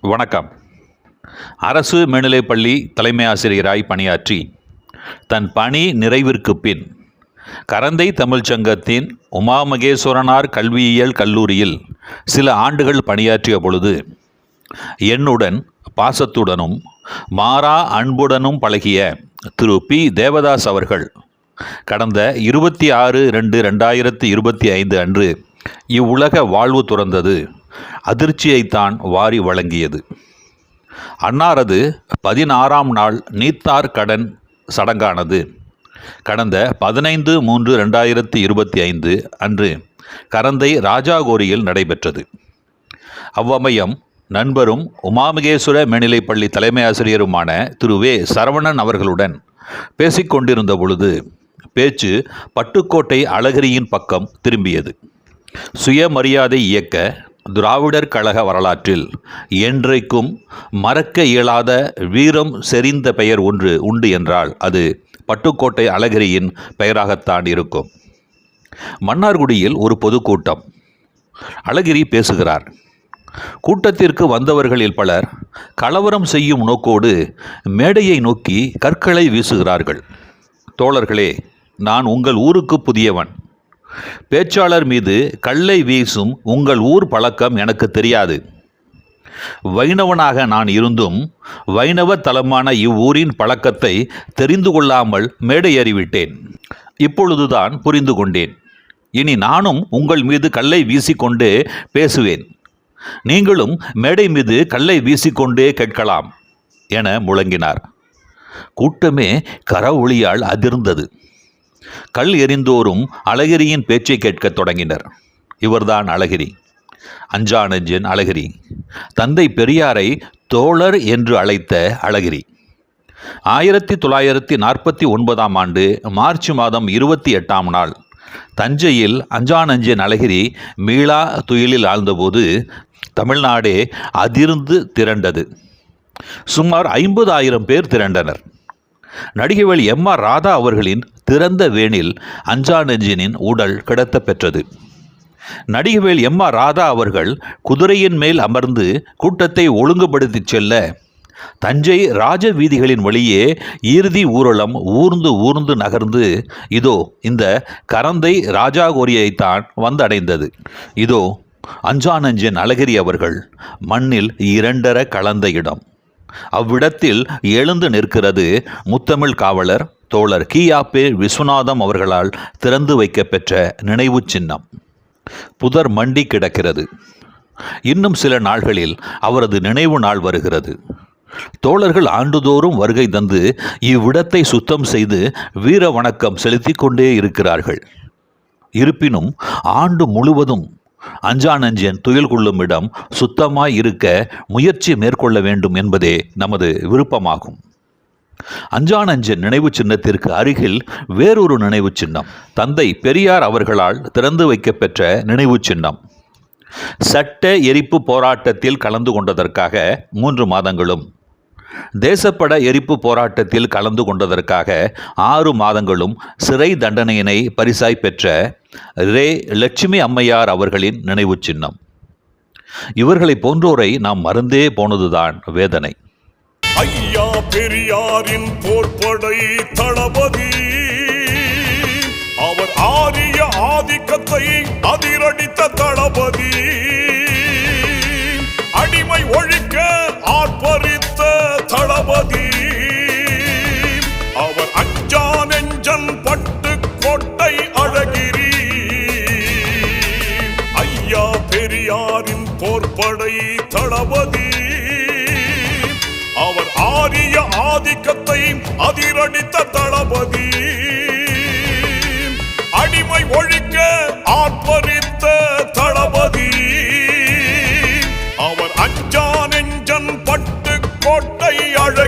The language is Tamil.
வணக்கம். அரசு மேல்நிலைப்பள்ளி தலைமை ஆசிரியராய் பணியாற்றி தன் பணி நிறைவிற்கு பின் கரந்தை தமிழ்ச்சங்கத்தின் உமா உமாமகேஸ்வரனார் கல்வியியல் கல்லூரியில் சில ஆண்டுகள் பணியாற்றிய பொழுது என்னுடன் பாசத்துடனும் மாறா அன்புடனும் பழகிய திரு பி. தேவதாஸ் அவர்கள் கடந்த இருபத்தி ஆறு ரெண்டு ரெண்டாயிரத்தி இருபத்தி ஐந்து அன்று இவ்வுலக வாழ்வு துறந்தது. அதிர்ச்சியைத்தான் வாரி வழங்கியது. அன்னாரது பதினாறாம் நாள் நீத்தார் கடன் சடங்கானது. கடந்த பதினைந்து மூன்று ரெண்டாயிரத்தி இருபத்தி ஐந்து அன்று கரந்தை ராஜாகோரியில் நடைபெற்றது. அவ்வமயம் நண்பரும் உமாமகேஸ்வர மேல்நிலைப்பள்ளி தலைமை ஆசிரியருமான திரு வே. சரவணன் அவர்களுடன் பேசிக்கொண்டிருந்த பொழுது பேச்சு பட்டுக்கோட்டை அழகிரியின் பக்கம் திரும்பியது. சுயமரியாதை இயக்க திராவிடர் கழக வரலாற்றில் என்றைக்கும் மறக்க இயலாத வீரம் செறிந்த பெயர் ஒன்று உண்டு என்றால் அது பட்டுக்கோட்டை அழகிரியின் பெயராகத்தான் இருக்கும். மன்னார்குடியில் ஒரு பொதுக்கூட்டம். அழகிரி பேசுகிறார். கூட்டத்திற்கு வந்தவர்களில் பலர் கலவரம் செய்யும் நோக்கோடு மேடையை நோக்கி கற்களை வீசுகிறார்கள். தோழர்களே நான் உங்கள் ஊருக்கு புதியவன். பேச்சாளர் மீது கல்லை வீசும் உங்கள் ஊர் பழக்கம் எனக்கு தெரியாது. வைணவனாக நான் இருந்தும் வைணவ தலமான இவ்வூரின் பழக்கத்தை தெரிந்து கொள்ளாமல் மேடை ஏறிவிட்டேன். இப்பொழுதுதான் புரிந்து கொண்டேன். இனி நானும் உங்கள் மீது கல்லை வீசிக்கொண்டே பேசுவேன். நீங்களும் மேடை மீது கல்லை வீசிக்கொண்டே கேட்கலாம் என முழங்கினார். கூட்டமே கரவொளியால் அதிர்ந்தது. கல் எறிந்தோரும் அழகிரியின் பேச்சை கேட்கத் தொடங்கினர். இவர்தான் அழகிரி. அஞ்சானஞ்சன் அழகிரி. தந்தை பெரியாரை தோழர் என்று அழைத்த அழகிரி. ஆயிரத்தி தொள்ளாயிரத்தி நாற்பத்தி ஒன்பதாம் ஆண்டு மார்ச் மாதம் இருபத்தி எட்டாம் நாள். தஞ்சையில் அஞ்சானஞ்சன் அழகிரி மீளா துயிலில் ஆழ்ந்தபோது தமிழ்நாடே அதிர்ந்து திரண்டது. சுமார் ஐம்பதாயிரம் பேர் திரண்டனர். நடிகைவள் எம் ஆர் ராதா அவர்களின் திறந்த வேனில் அஞ்சானஞ்சினின் உடல் கிடத்தப்பெற்றது. நடிகவேல் எம் ஆர் ராதா அவர்கள் குதிரையின் மேல் அமர்ந்து கூட்டத்தை ஒழுங்குபடுத்திச் செல்ல தஞ்சை ராஜ வீதிகளின் வழியே இறுதி ஊர்வலம் ஊர்ந்து ஊர்ந்து நகர்ந்து இதோ இந்த கரந்தை ராஜாகோரியைத்தான் வந்தடைந்தது. இதோ அஞ்சானஞ்சன் அழகிரி அவர்கள் மண்ணில் இரண்டர கலந்த இடம். அவ்விடத்தில் எழுந்து நிற்கிறது முத்தமிழ் காவலர் தோழர் கியாப்பே விஸ்வநாதம் அவர்களால் திறந்து வைக்கப்பெற்ற நினைவுச் சின்னம். புதர் மண்டி கிடக்கிறது. இன்னும் சில நாள்களில் அவரது நினைவு நாள் வருகிறது. தோழர்கள் ஆண்டுதோறும் வருகை தந்து இவ்விடத்தை சுத்தம் செய்து வீர வணக்கம் செலுத்திக் கொண்டே இருக்கிறார்கள். இருப்பினும் ஆண்டு முழுவதும் அஞ்சானஞ்சன் துயில் கொள்ளும் இடம் சுத்தமாய் இருக்க முயற்சி மேற்கொள்ள வேண்டும் என்பதே நமது விருப்பமாகும். அஞ்சானஞ்சன் நினைவு சின்னத்திற்கு அருகில் வேறொரு நினைவு சின்னம். தந்தை பெரியார் அவர்களால் திறந்து வைக்கப்பெற்ற நினைவு சின்னம். சட்ட எரிப்பு போராட்டத்தில் கலந்து கொண்டதற்காக மூன்று மாதங்களும் தேசப்பட எரிப்பு போராட்டத்தில் கலந்து கொண்டதற்காக ஆறு மாதங்களும் சிறை தண்டனையினை பரிசாய் பெற்ற ரே லட்சுமி அம்மையார் அவர்களின் நினைவு சின்னம். இவர்களை போன்றோரை நாம் மறந்தே போனதுதான் வேதனை. ஐயா பெரியாரின் போர்ப்படை தளபதி அவர் ஆரிய ஆதிக்கத்தை அதிரடித்த தள போர்படை தளபதி. அவர் ஆரிய ஆதிக்கத்தை அதிரடித்த தளபதி. அடிமை ஒழிக்க ஆர்ப்பரித்த தளபதி. அவர் அஞ்சா நெஞ்சன் பட்டு கோட்டை அழ